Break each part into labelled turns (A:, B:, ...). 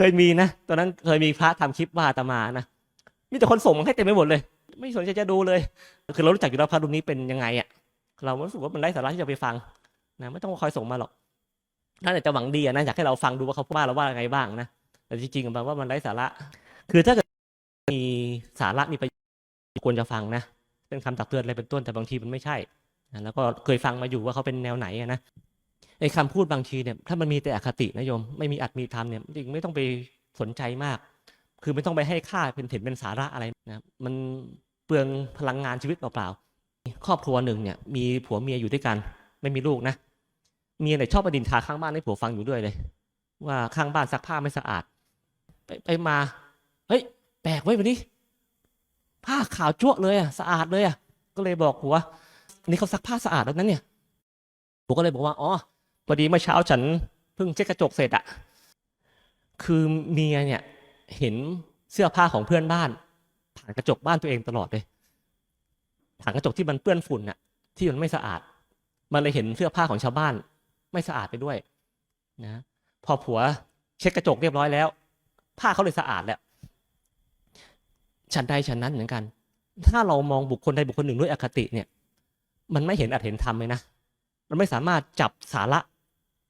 A: เคยมีนะตอนนั้นเคยมีพระทำคลิปว่าอาตมานะมีแต่คนส่งมาให้เต็มไปหมดเลย ไม่สนใจจะดูเลยคือเรารู้จักอยู่แล้วพระรูปนี้เป็นยังไงอะ่ะเรารู้สึกว่ามันไร้สาระที่จะไปฟังนะไม่ต้องคอยส่งมาหรอกน่าจะหวังดีนะอยากให้เราฟังดูว่าเขาว่าเราว่ายังไงบ้างนะแต่จริงๆมันว่ามันไร้สาระ คือถ้าเกิดมีสาระมีประโยชน์ควรจะฟังนะเป็นคำตักเตือนอะไรเป็นต้นแต่บางทีมันไม่ใช่แล้วก็เคยฟังมาอยู่ว่าเขาเป็นแนวไหนนะ ไอ้คำพูดบางทีเนี่ยถ้ามันมีแต่อคตินะโยมไม่มีอัตมีธรรมเนี่ยจริงไม่ต้องไปสนใจมาก คือไม่ต้องไปให้ค่าเป็นเห็นเป็นสาระอะไรนะมันเปลืองพลังงานชีวิตเปล่าๆครอบครัวหนึ่งเนี่ยมีผัวเมียอยู่ด้วยกัน ไม่มีลูกนะเมียเนี่ยชอบประดินทาข้างบ้านให้ผัวฟังอยู่ด้วยเลย ว่าข้างบ้านซักผ้าไม่สะอาด ไปไปมาเฮ้ยแปลกไว้ยวันนี้ ผ้าขาวจั่วเลยอะสะอาดเลยอะก็เลยบอกผัวนนี้เขาซักผ้าสะอาดแล้วนั้นเนี่ยผัวก็เลยบอกว่าอ๋อ พอดีเมื่อเช้าฉันเพิ่งเช็ดกระจกเสร็จอะคือเมียเนี่ยเห็นเสื้อผ้าของเพื่อนบ้าน ผ่านกระจกบ้านตัวเองตลอดเลยผ่านกระจกที่มันเปื้อนฝุ่นน่ะที่มันไม่สะอาด มันเลยเห็นเสื้อผ้าของชาวบ้าน ไม่สะอาดไปด้วยนะพอผัวเช็ดกระจกเรียบร้อยแล้ว ผ้าเขาเลยสะอาดแล้วฉันใดฉันนั้นเหมือนกัน ถ้าเรามองบุคคลใดบุคคลหนึ่งด้วยอคติเนี่ย มันไม่เห็นอัตเห็นธรรมเลยนะ มันไม่สามารถจับสาระ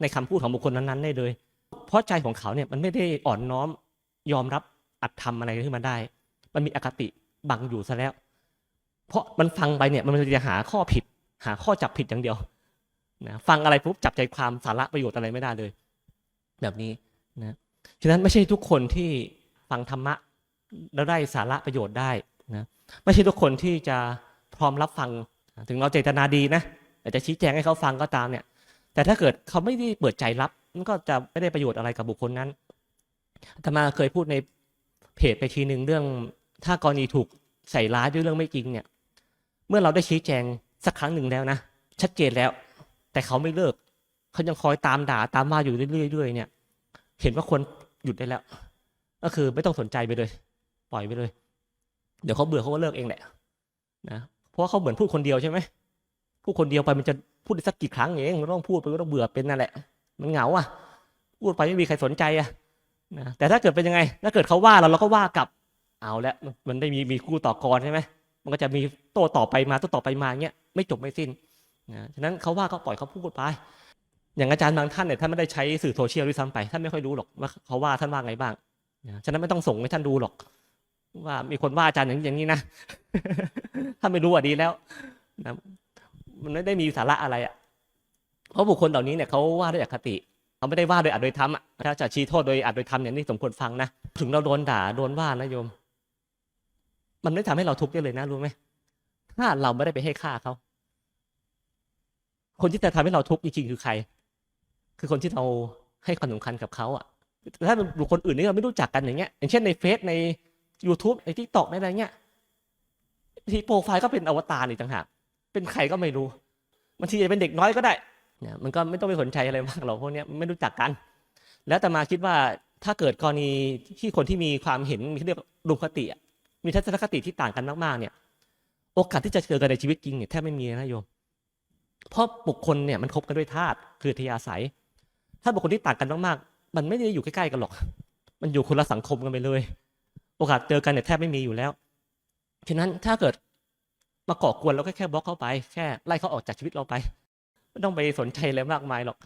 A: ในคำพูดของบุคคลนั้นๆได้เลย เพราะใจของเขาเนี่ยมันไม่ได้อ่อนน้อมยอมรับอัตธรรมอะไรขึ้นมาได้ มันมีอคติบังอยู่ซะแล้ว เพราะมันฟังไปเนี่ยมันจะหาข้อผิด หาข้อจับผิดอย่างเดียวนะฟังอะไรปุ๊บจับใจความสาระประโยชน์อะไรไม่ได้เลย แบบนี้นะฉะนั้นไม่ใช่ทุกคนที่ฟังธรรมะแล้วได้สาระประโยชน์ได้นะไม่ใช่ทุกคนที่จะพร้อมรับฟัง ถึงเราเจตนาดีนะแต่จะชี้แจงให้เขาฟังก็ตามเนี่ย แต่ถ้าเกิดเขาไม่ได้เปิดใจรับมันก็จะไม่ได้ประโยชน์อะไรกับบุคคลนั้นอาตมาเคยพูดในเพจไปทีหนึ่งเรื่อง ถ้ากรณีถูกใส่ร้ายด้วยเรื่องไม่จริงเนี่ย เมื่อเราได้ชี้แจงสักครั้งหนึ่งแล้วนะ ชัดเจนแล้ว แต่เขาไม่เลิก เขายังคอยตามด่าตามมาอยู่เรื่อยๆเนี่ย เห็นว่าควรหยุดได้แล้ว ก็คือไม่ต้องสนใจไปเลย ปล่อยไปเลย เดี๋ยวเขาเบื่อเขาก็เลิกเองแหละนะเพราะเขาเหมือนพูดคนเดียวใช่ไหมพูดคนเดียวไปมันจะ พูดได้สักกี่ครั้งเองมันต้องพูดไปก็ต้องเบื่อเป็นนั่นแหละ มันเหงาอะ พูดไปไม่มีใครสนใจอะนะแต่ถ้าเกิดเป็นยังไง ถ้าเกิดเขาว่าเราเราก็ว่ากลับเอาล้วมันได้มีมีคู่ต่อกรใช่ไหมมันก็จะมีโต้ต่อไปมาโต้ต่อไปมาเงี้ยไม่จบไม่สิ้นนะฉะนั้นเขาว่าก็ปล่อยเขาพูดไป อย่างอาจารย์บางท่านเนี่ยท่านไม่ได้ใช้สื่อโซเชียลด้วยซ้ำไปท่านไม่ค่อยรู้หรอกว่าเขาว่าท่านว่าไงบ้างนะฉะนั้นไม่ต้องส่งให้ท่านดูหรอก ว่ามีคนว่าอาจารย์อย่างนี้อย่างนี้นะถ้าไม่รู้อะดีแล้วนะ มันไม่ได้มีสาระอะไรอะ เพราะบุคคลเหล่านี้เนี่ยเขาว่าด้วยอคติเขาไม่ได้ว่าโดยอัดโดยธรรมอะถ้าจะชี้โทษโดยอัดโดยธรรมเนี่ยนี่สมควรฟังนะถึงเราโดนด่าโดนว่านะโยม มันไม่ทำให้เราทุกข์ได้เลยนะรู้ไหมถ้าเราไม่ได้ไปให้ค่าเขาคนที่จะทำให้เราทุกข์จริงๆคือใคร คือคนที่เราให้ความสำคัญกับเขาอะ ถ้าเป็นบุคคลอื่นที่เราไม่รู้จักกันอย่างเงี้ย อย่างเช่นในเฟซใน YouTube ในทิกตอกในอะไรเงี้ย ที่โปรไฟล์ก็เป็นอวตารอีกต่างหาก เป็นใครก็ไม่รู้บางทีจะเป็นเด็กน้อยก็ได้เนี่ยมันก็ไม่ต้องไปสนใจอะไรมากหรอกพวกนี้ไม่รู้จักกัน แล้วแต่มาคิดว่าถ้าเกิดกรณีที่คนที่มีความเห็นมีเรียกดุคติ มีทัศนคติที่ต่างกันมากๆเนี่ย โอกาสที่จะเจอกันในชีวิตจริงเนี่ยแทบไม่มีนะโยมเพราะบุคคลเนี่ยมันคบกันด้วยธาตุคือทยาศัย ถ้าบุคคลที่ต่างกันมากๆ มันไม่ได้อยู่ใกล้ๆกันหรอก มันอยู่คนละสังคมกันไปเลย โอกาสเจอกันเนี่ยแทบไม่มีอยู่แล้ว ฉะนั้นถ้าเกิด มาก่อกวนเราก็แค่บล็อกเขาไป แค่ไล่เขาออกจากชีวิตเราไป ไม่ต้องไปสนใจอะไรมากมายหรอก